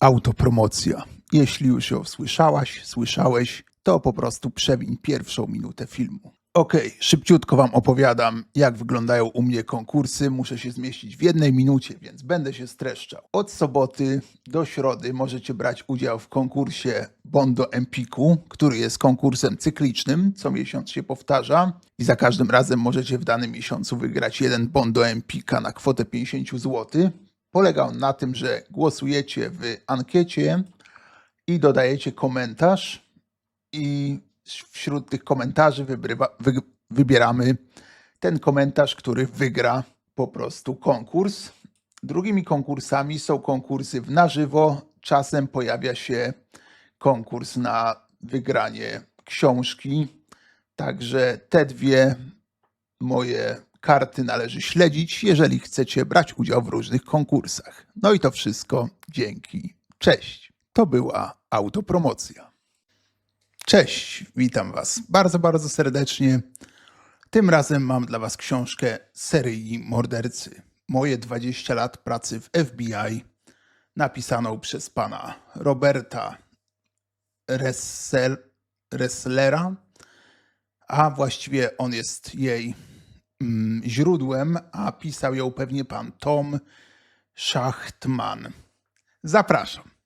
Autopromocja. Jeśli już ją słyszałaś, słyszałeś, to po prostu przewiń pierwszą minutę filmu. Okej, szybciutko wam opowiadam, jak wyglądają u mnie konkursy. Muszę się zmieścić w jednej minucie, więc będę się streszczał. Od soboty do środy możecie brać udział w konkursie Bondo Empiku, który jest konkursem cyklicznym, co miesiąc się powtarza i za każdym razem możecie w danym miesiącu wygrać jeden Bondo Empika na kwotę 50 zł. Polega on na tym, że głosujecie w ankiecie i dodajecie komentarz i wśród tych komentarzy wybrywa, wy, wybieramy ten komentarz, który wygra po prostu konkurs. Drugimi konkursami są konkursy w na żywo. Czasem pojawia się konkurs na wygranie książki. Także te dwie moje karty należy śledzić, jeżeli chcecie brać udział w różnych konkursach. No i to wszystko dzięki. Cześć. To była autopromocja. Cześć, witam Was bardzo, bardzo serdecznie. Tym razem mam dla Was książkę Seryjni Mordercy. Moje 20 lat pracy w FBI, napisaną przez pana Roberta Ressel, Resslera, a właściwie on jest jej źródłem, a pisał ją pewnie pan Tom Schachtman. Zapraszam.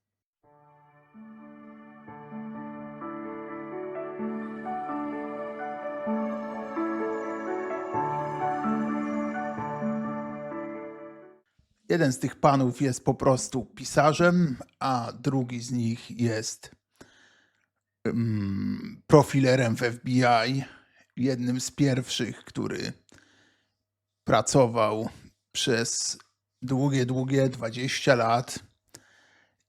Jeden z tych panów jest po prostu pisarzem, a drugi z nich jest mm, profilerem w FBI. Jednym z pierwszych, który pracował przez długie, długie 20 lat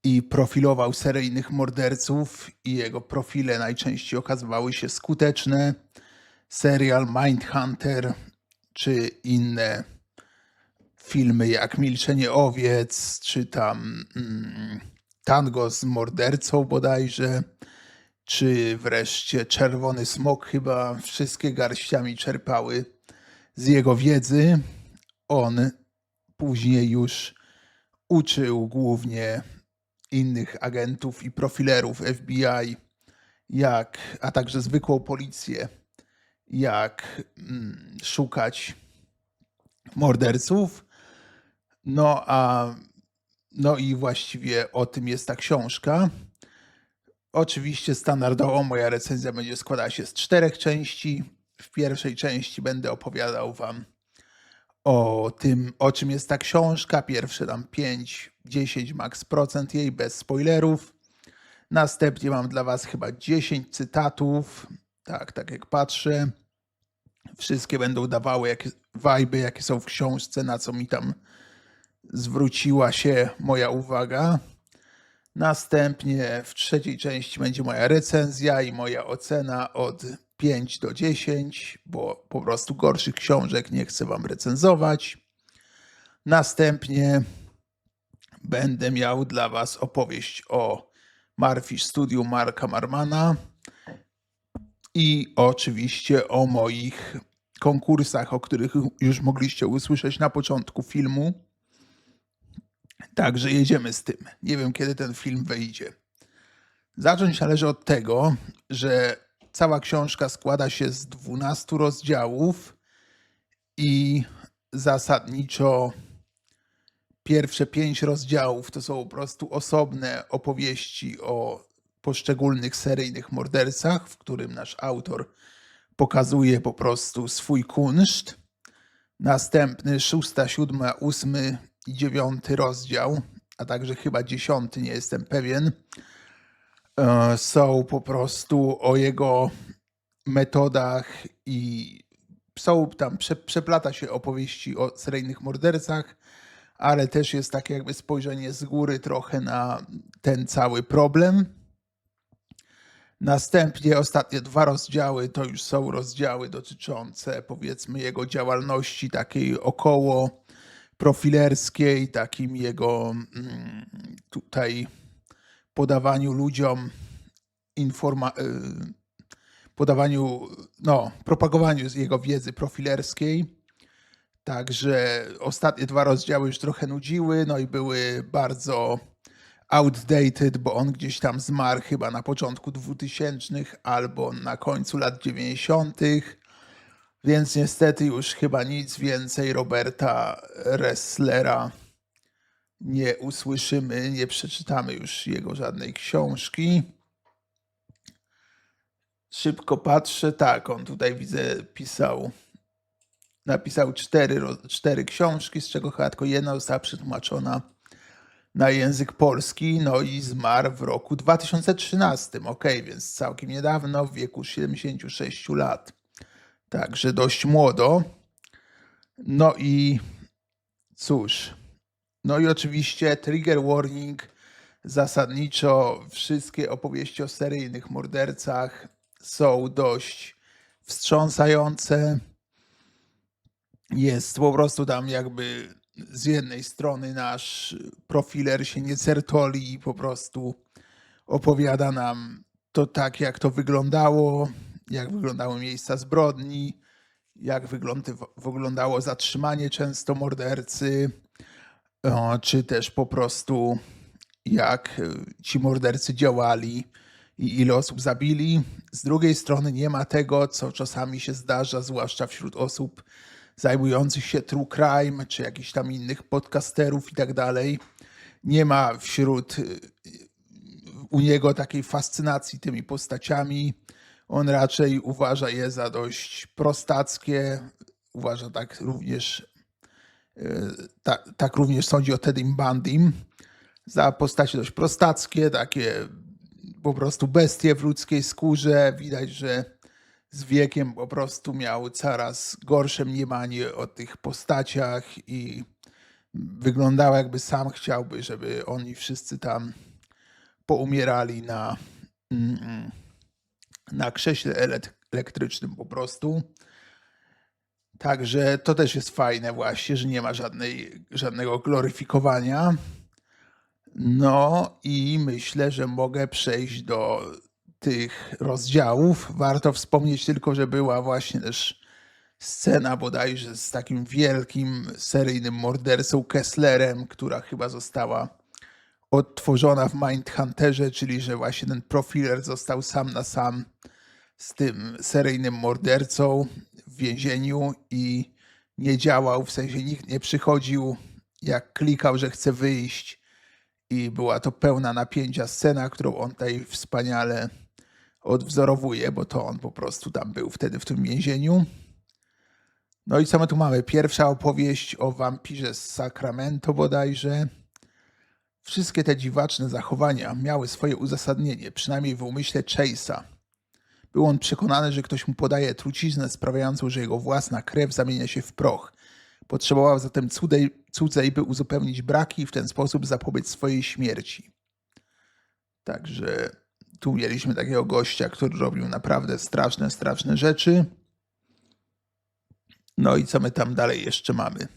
i profilował seryjnych morderców, i jego profile najczęściej okazywały się skuteczne. Serial Mindhunter czy inne filmy jak Milczenie Owiec, czy tam mm, Tango z mordercą bodajże, czy wreszcie Czerwony Smok chyba wszystkie garściami czerpały z jego wiedzy. On później już uczył głównie innych agentów i profilerów FBI, jak, a także zwykłą policję, jak mm, szukać morderców. No a no i właściwie o tym jest ta książka. Oczywiście standardowo moja recenzja będzie składała się z czterech części. W pierwszej części będę opowiadał wam o tym, o czym jest ta książka. Pierwsze tam 5, 10 max procent jej bez spoilerów. Następnie mam dla was chyba 10 cytatów. Tak, tak jak patrzę. Wszystkie będą dawały jakie wajby, jakie są w książce, na co mi tam zwróciła się moja uwaga. Następnie w trzeciej części będzie moja recenzja i moja ocena od 5 do 10, bo po prostu gorszych książek nie chcę Wam recenzować. Następnie będę miał dla Was opowieść o Marfish Studiu Marka Marmana i oczywiście o moich konkursach, o których już mogliście usłyszeć na początku filmu. Także jedziemy z tym. Nie wiem, kiedy ten film wyjdzie. Zacząć należy od tego, że cała książka składa się z 12 rozdziałów i zasadniczo pierwsze pięć rozdziałów to są po prostu osobne opowieści o poszczególnych seryjnych mordercach, w którym nasz autor pokazuje po prostu swój kunszt. Następny, szósta, siódma, ósmy i dziewiąty rozdział, a także chyba dziesiąty, nie jestem pewien, są po prostu o jego metodach i są tam, prze, przeplata się opowieści o seryjnych mordercach, ale też jest takie jakby spojrzenie z góry trochę na ten cały problem. Następnie ostatnie dwa rozdziały to już są rozdziały dotyczące powiedzmy jego działalności takiej około profilerskiej, takim jego mm, tutaj podawaniu ludziom informa y, podawaniu, no, propagowaniu jego wiedzy profilerskiej. Także ostatnie dwa rozdziały już trochę nudziły, no i były bardzo outdated, bo on gdzieś tam zmarł chyba na początku 2000 albo na końcu lat 90. Więc niestety już chyba nic więcej Roberta Resslera nie usłyszymy, nie przeczytamy już jego żadnej książki. Szybko patrzę, tak, on tutaj widzę pisał, napisał cztery, cztery książki, z czego chyba tylko jedna została przetłumaczona na język polski, no i zmarł w roku 2013, ok, więc całkiem niedawno, w wieku 76 lat. Także dość młodo. No i cóż, no i oczywiście trigger warning, zasadniczo wszystkie opowieści o seryjnych mordercach są dość wstrząsające. Jest po prostu tam jakby z jednej strony nasz profiler się nie certoli i po prostu opowiada nam to tak, jak to wyglądało, jak wyglądały miejsca zbrodni, jak wyglądało zatrzymanie często mordercy, o, czy też po prostu jak y, ci mordercy działali i ile osób zabili. Z drugiej strony nie ma tego, co czasami się zdarza, zwłaszcza wśród osób zajmujących się true crime, czy jakichś tam innych podcasterów i tak dalej. Nie ma wśród y, u niego takiej fascynacji tymi postaciami. On raczej uważa je za dość prostackie. Uważa tak również, ta, tak również sądzi o Teddym Bandym, za postacie dość prostackie, takie po prostu bestie w ludzkiej skórze. Widać, że z wiekiem po prostu miał coraz gorsze mniemanie o tych postaciach i wyglądało jakby sam chciałby, żeby oni wszyscy tam poumierali na, mm, na krześle elek- elektrycznym po prostu. Także to też jest fajne właśnie, że nie ma żadnej, żadnego gloryfikowania. No i myślę, że mogę przejść do tych rozdziałów. Warto wspomnieć tylko, że była właśnie też scena bodajże z takim wielkim seryjnym mordercą Kesslerem, która chyba została odtworzona w Mindhunterze, czyli że właśnie ten profiler został sam na sam z tym seryjnym mordercą więzieniu i nie działał, w sensie nikt nie przychodził, jak klikał, że chce wyjść i była to pełna napięcia scena, którą on tutaj wspaniale odwzorowuje, bo to on po prostu tam był wtedy w tym więzieniu. No i co my tu mamy? Pierwsza opowieść o wampirze z Sacramento bodajże. Wszystkie te dziwaczne zachowania miały swoje uzasadnienie, przynajmniej w umyśle Chase'a. Był on przekonany, że ktoś mu podaje truciznę sprawiającą, że jego własna krew zamienia się w proch. Potrzebował zatem cudzej, cudzej, by uzupełnić braki i w ten sposób zapobiec swojej śmierci. Także tu mieliśmy takiego gościa, który robił naprawdę straszne, straszne rzeczy. No i co my tam dalej jeszcze mamy?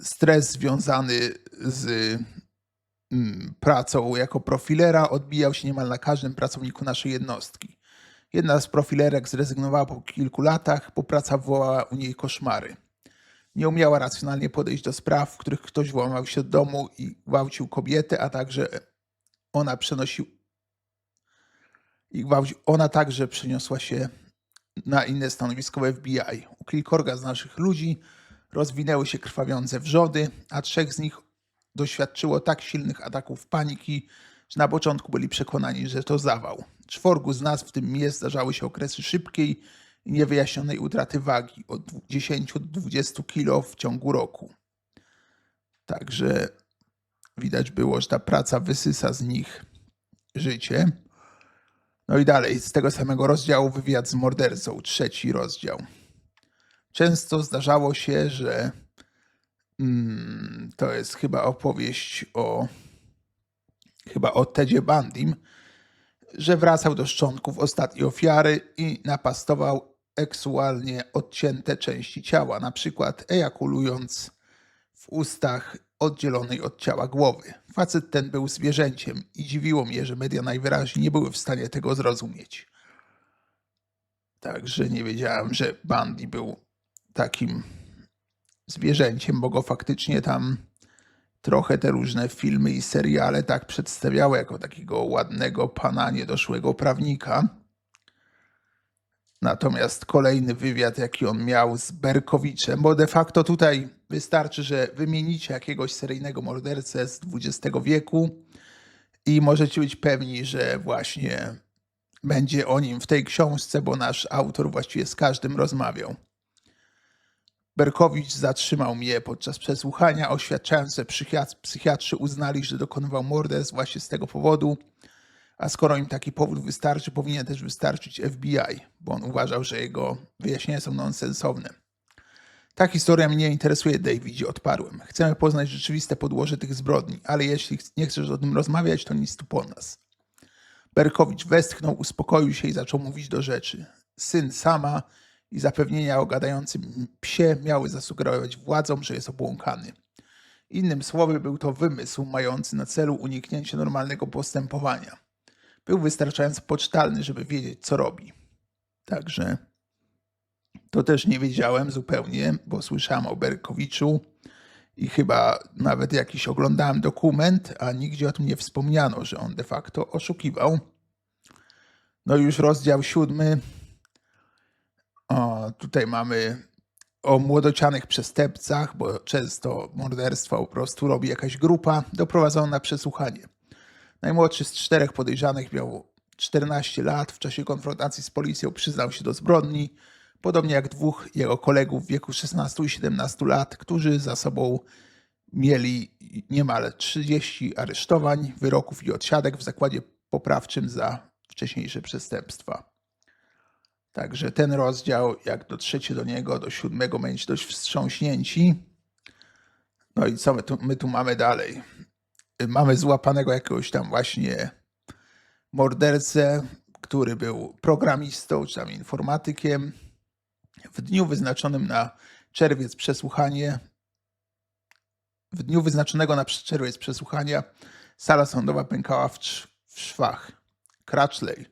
Stres związany z pracą jako profilera odbijał się niemal na każdym pracowniku naszej jednostki. Jedna z profilerek zrezygnowała po kilku latach, bo praca wywołała u niej koszmary. Nie umiała racjonalnie podejść do spraw, w których ktoś włamał się do domu i gwałcił kobietę, a także ona przenosił i gwałci, ona także przeniosła się na inne stanowisko w FBI. U kilkorga z naszych ludzi rozwinęły się krwawiące wrzody, a trzech z nich doświadczyło tak silnych ataków paniki, że na początku byli przekonani, że to zawał. Czworgu z nas, w tym mnie, zdarzały się okresy szybkiej i niewyjaśnionej utraty wagi od 10 do 20 kg w ciągu roku. Także widać było, że ta praca wysysa z nich życie. No i dalej, z tego samego rozdziału wywiad z mordercą, trzeci rozdział. Często zdarzało się, że to jest chyba opowieść o chyba o Tedzie Bandim, że wracał do szczątków ostatniej ofiary i napastował eksualnie odcięte części ciała, na przykład ejakulując w ustach oddzielonej od ciała głowy. Facet ten był zwierzęciem i dziwiło mnie, że media najwyraźniej nie były w stanie tego zrozumieć. Także nie wiedziałem, że Bundy był takim zwierzęciem, bo go faktycznie tam trochę te różne filmy i seriale tak przedstawiały jako takiego ładnego pana, niedoszłego prawnika. Natomiast kolejny wywiad, jaki on miał z Berkowiczem, bo de facto tutaj wystarczy, że wymienicie jakiegoś seryjnego mordercę z XX wieku i możecie być pewni, że właśnie będzie o nim w tej książce, bo nasz autor właściwie z każdym rozmawiał. Berkowicz zatrzymał mnie podczas przesłuchania, oświadczając, że psychiat- psychiatrzy uznali, że dokonywał morderstw właśnie z tego powodu, a skoro im taki powód wystarczy, powinien też wystarczyć FBI, bo on uważał, że jego wyjaśnienia są nonsensowne. Ta historia mnie nie interesuje, Davidzie, odparłem. Chcemy poznać rzeczywiste podłoże tych zbrodni, ale jeśli nie chcesz o tym rozmawiać, to nic tu po nas. Berkowicz westchnął, uspokoił się i zaczął mówić do rzeczy. Syn sama i zapewnienia o gadającym psie miały zasugerować władzom, że jest obłąkany. Innym słowy, był to wymysł mający na celu uniknięcie normalnego postępowania. Był wystarczająco pocztalny, żeby wiedzieć, co robi. Także to też nie wiedziałem zupełnie, bo słyszałem o Berkowiczu i chyba nawet jakiś oglądałem dokument, a nigdzie o tym nie wspomniano, że on de facto oszukiwał. No i już rozdział siódmy. Tutaj mamy o młodocianych przestępcach, bo często morderstwo po prostu robi jakaś grupa, doprowadzono na przesłuchanie. Najmłodszy z czterech podejrzanych miał 14 lat. W czasie konfrontacji z policją przyznał się do zbrodni, podobnie jak dwóch jego kolegów w wieku 16 i 17 lat, którzy za sobą mieli niemal 30 aresztowań, wyroków i odsiadek w zakładzie poprawczym za wcześniejsze przestępstwa. Także ten rozdział, jak dotrzecie do niego, do siódmego, będziecie dość wstrząśnięci. No i co my tu, my tu mamy dalej? Mamy złapanego jakiegoś tam właśnie mordercę, który był programistą czy tam informatykiem. W dniu wyznaczonym na czerwiec przesłuchanie, w dniu wyznaczonego na czerwiec przesłuchania, sala sądowa pękała w, w szwach. Crutchley,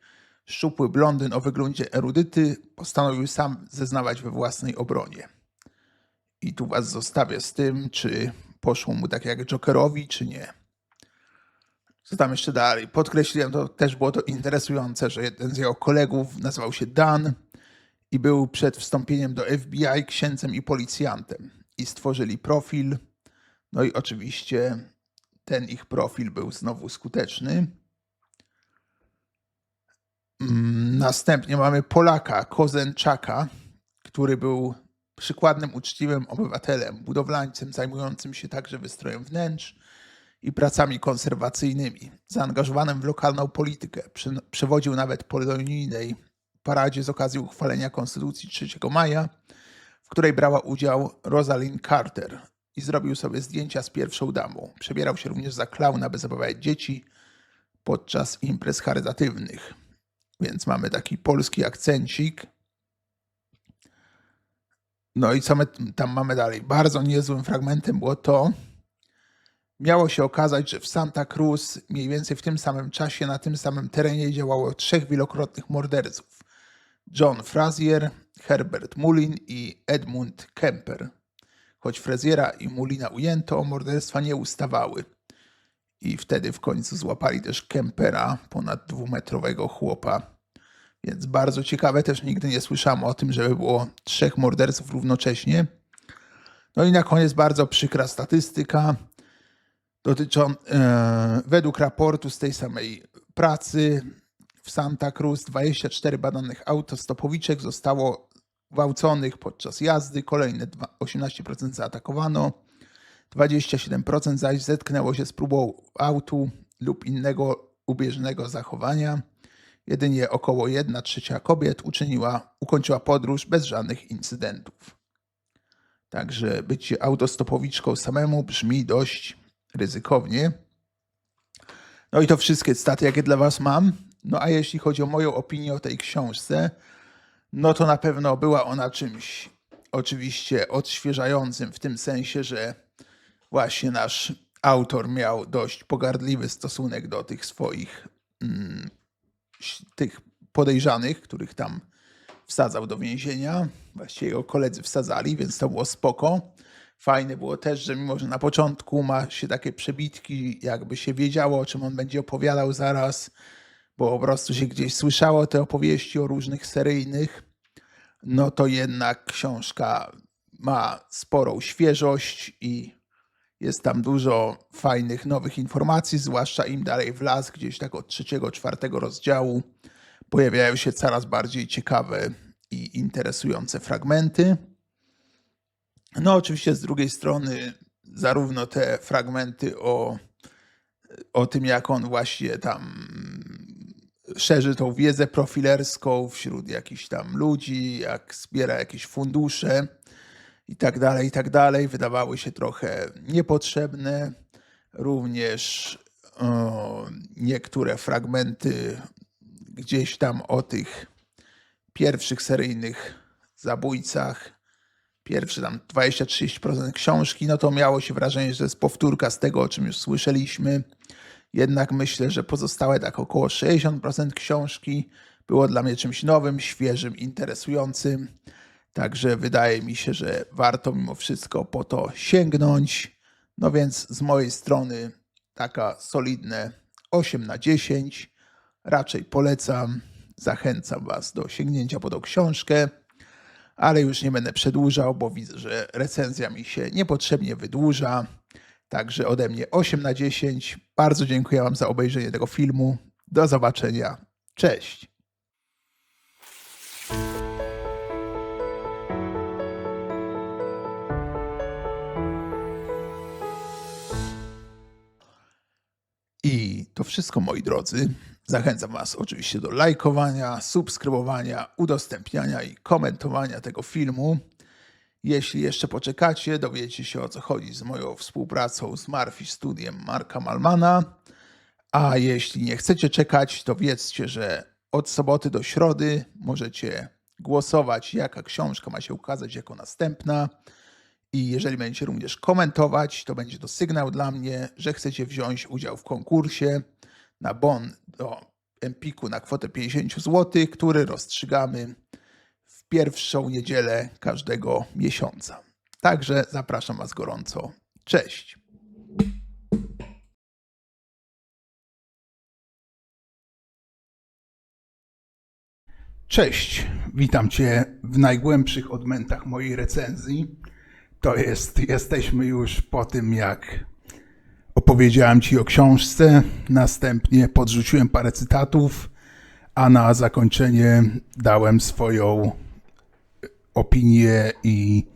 szczupły blondyn o wyglądzie erudyty, postanowił sam zeznawać we własnej obronie. I tu was zostawię z tym, czy poszło mu tak jak Jokerowi, czy nie. Co tam jeszcze dalej? Podkreśliłem, to też było to interesujące, że jeden z jego kolegów nazywał się Dan i był przed wstąpieniem do FBI księdzem i policjantem. I stworzyli profil. No i oczywiście ten ich profil był znowu skuteczny. Mm, Następnie mamy Polaka, Kozenczaka, który był przykładnym, uczciwym obywatelem, budowlańcem zajmującym się także wystrojem wnętrz i pracami konserwacyjnymi, zaangażowanym w lokalną politykę. Przewodził nawet polonijnej paradzie z okazji uchwalenia Konstytucji 3 maja, w której brała udział Rosalind Carter i zrobił sobie zdjęcia z pierwszą damą. Przebierał się również za klauna, by zabawiać dzieci podczas imprez charytatywnych. Więc mamy taki polski akcencik. No i co my tam mamy dalej? Bardzo niezłym fragmentem było to, miało się okazać, że w Santa Cruz mniej więcej w tym samym czasie, na tym samym terenie działało trzech wielokrotnych morderców. John Frazier, Herbert Mullin i Edmund Kemper. Choć Fraziera i Mullina ujęto, morderstwa nie ustawały. I wtedy w końcu złapali też Kempera, ponad dwumetrowego chłopa. Więc bardzo ciekawe, też nigdy nie słyszałem o tym, żeby było trzech morderców równocześnie. No i na koniec bardzo przykra statystyka dotyczą, e, według raportu z tej samej pracy w Santa Cruz 24 badanych autostopowiczek zostało gwałconych podczas jazdy, kolejne dwa- 18% zaatakowano, 27% zaś zetknęło się z próbą autu lub innego ubieżnego zachowania. Jedynie około 1 trzecia kobiet uczyniła, ukończyła podróż bez żadnych incydentów. Także bycie autostopowiczką samemu brzmi dość ryzykownie. No i to wszystkie staty, jakie dla Was mam. No a jeśli chodzi o moją opinię o tej książce, no to na pewno była ona czymś oczywiście odświeżającym w tym sensie, że właśnie nasz autor miał dość pogardliwy stosunek do tych swoich mm, tych podejrzanych, których tam wsadzał do więzienia. Właściwie jego koledzy wsadzali, więc to było spoko. Fajne było też, że mimo, że na początku ma się takie przebitki, jakby się wiedziało, o czym on będzie opowiadał zaraz, bo po prostu się gdzieś słyszało te opowieści o różnych seryjnych, no to jednak książka ma sporą świeżość i jest tam dużo fajnych, nowych informacji, zwłaszcza im dalej w las, gdzieś tak od trzeciego, czwartego rozdziału pojawiają się coraz bardziej ciekawe i interesujące fragmenty. No, oczywiście z drugiej strony, zarówno te fragmenty o, o tym, jak on właśnie tam szerzy tą wiedzę profilerską wśród jakichś tam ludzi, jak zbiera jakieś fundusze i tak dalej, i tak dalej, wydawały się trochę niepotrzebne. Również o, niektóre fragmenty gdzieś tam o tych pierwszych seryjnych zabójcach, pierwsze tam 20-30% książki, no to miało się wrażenie, że to jest powtórka z tego, o czym już słyszeliśmy. Jednak myślę, że pozostałe tak około 60% książki było dla mnie czymś nowym, świeżym, interesującym. Także wydaje mi się, że warto mimo wszystko po to sięgnąć. No więc z mojej strony taka solidne 8 na 10. Raczej polecam, zachęcam Was do sięgnięcia po tą książkę, ale już nie będę przedłużał, bo widzę, że recenzja mi się niepotrzebnie wydłuża. Także ode mnie 8 na 10. Bardzo dziękuję Wam za obejrzenie tego filmu. Do zobaczenia. Cześć. Wszystko, moi drodzy. Zachęcam Was oczywiście do lajkowania, subskrybowania, udostępniania i komentowania tego filmu. Jeśli jeszcze poczekacie, dowiecie się o co chodzi z moją współpracą z Marfi Studiem Marka Malmana. A jeśli nie chcecie czekać, to wiedzcie, że od soboty do środy możecie głosować, jaka książka ma się ukazać jako następna. I jeżeli będziecie również komentować, to będzie to sygnał dla mnie, że chcecie wziąć udział w konkursie na bon do Empiku na kwotę 50 zł, który rozstrzygamy w pierwszą niedzielę każdego miesiąca. Także zapraszam Was gorąco. Cześć. Cześć, witam Cię w najgłębszych odmętach mojej recenzji. To jest, jesteśmy już po tym, jak opowiedziałem Ci o książce, następnie podrzuciłem parę cytatów, a na zakończenie dałem swoją opinię i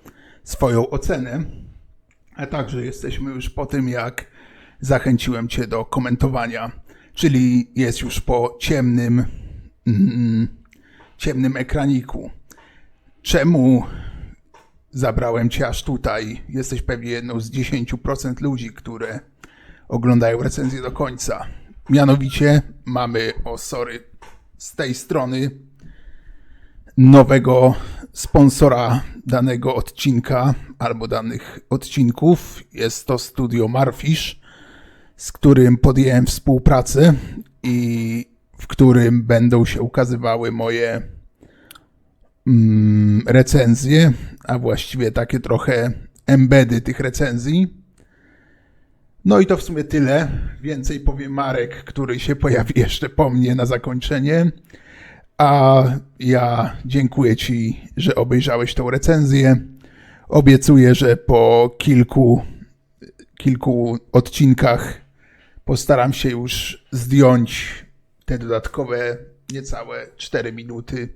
swoją ocenę. A także jesteśmy już po tym, jak zachęciłem Cię do komentowania, czyli jest już po ciemnym, mm, ciemnym ekraniku. Czemu zabrałem Cię aż tutaj? Jesteś pewnie jedną z 10% ludzi, które oglądają recenzję do końca. Mianowicie mamy, o sorry, z tej strony nowego sponsora danego odcinka albo danych odcinków. Jest to studio Marfish, z którym podjęłem współpracę i w którym będą się ukazywały moje mm, recenzje, a właściwie takie trochę embedy tych recenzji. No i to w sumie tyle. Więcej powie Marek, który się pojawi jeszcze po mnie na zakończenie. A ja dziękuję Ci, że obejrzałeś tą recenzję. Obiecuję, że po kilku, kilku odcinkach postaram się już zdjąć te dodatkowe niecałe 4 minuty,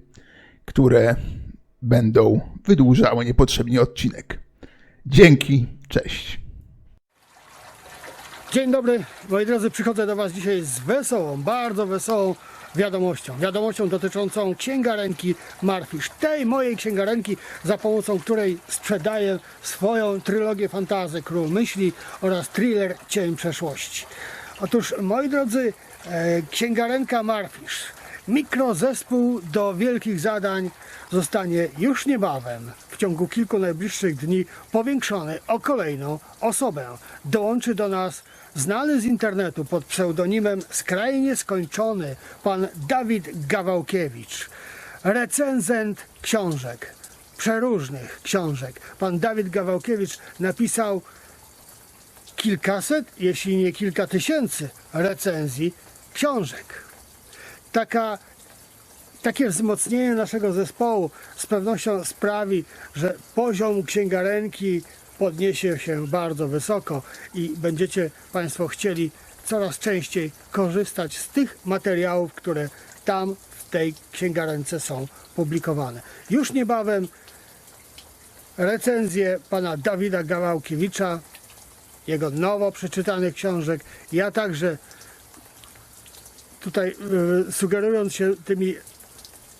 które będą wydłużały niepotrzebnie odcinek. Dzięki, cześć. Dzień dobry, moi drodzy, przychodzę do Was dzisiaj z wesołą, bardzo wesołą wiadomością. Wiadomością dotyczącą księgarenki Marfisz. Tej mojej księgarenki, za pomocą której sprzedaję swoją trylogię fantazy Król Myśli oraz thriller Cień Przeszłości. Otóż, moi drodzy, e, księgarenka Marfisz, mikrozespół do wielkich zadań zostanie już niebawem, w ciągu kilku najbliższych dni, powiększony o kolejną osobę. Dołączy do nas znany z internetu pod pseudonimem skrajnie skończony pan Dawid Gawałkiewicz, recenzent książek przeróżnych książek. Pan Dawid Gawałkiewicz napisał kilkaset, jeśli nie kilka tysięcy recenzji książek. Taka, takie wzmocnienie naszego zespołu z pewnością sprawi, że poziom księgarenki podniesie się bardzo wysoko i będziecie Państwo chcieli coraz częściej korzystać z tych materiałów, które tam w tej księgarence są publikowane. Już niebawem recenzję pana Dawida Gawałkiewicza, jego nowo przeczytanych książek. Ja także tutaj y, sugerując się tymi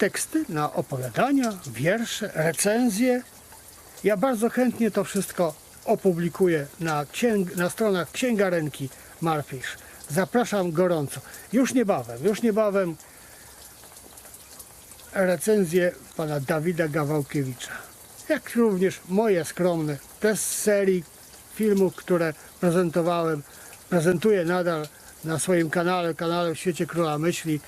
teksty, na opowiadania, wiersze, recenzje? Ja bardzo chętnie to wszystko opublikuję na, księg, na stronach księgarenki Marfisz. Zapraszam gorąco. Już niebawem, już niebawem recenzję pana Dawida Gawałkiewicza. Jak również moje skromne, te z serii filmów, które prezentowałem, prezentuję nadal na swoim kanale, kanale w świecie Króla Myśli,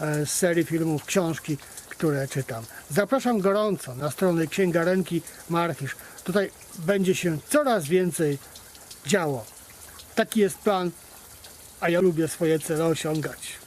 e, z serii filmów, książki, które czytam. Zapraszam gorąco na stronę księgarenki Marfisz. Tutaj będzie się coraz więcej działo. Taki jest plan, a ja lubię swoje cele osiągać.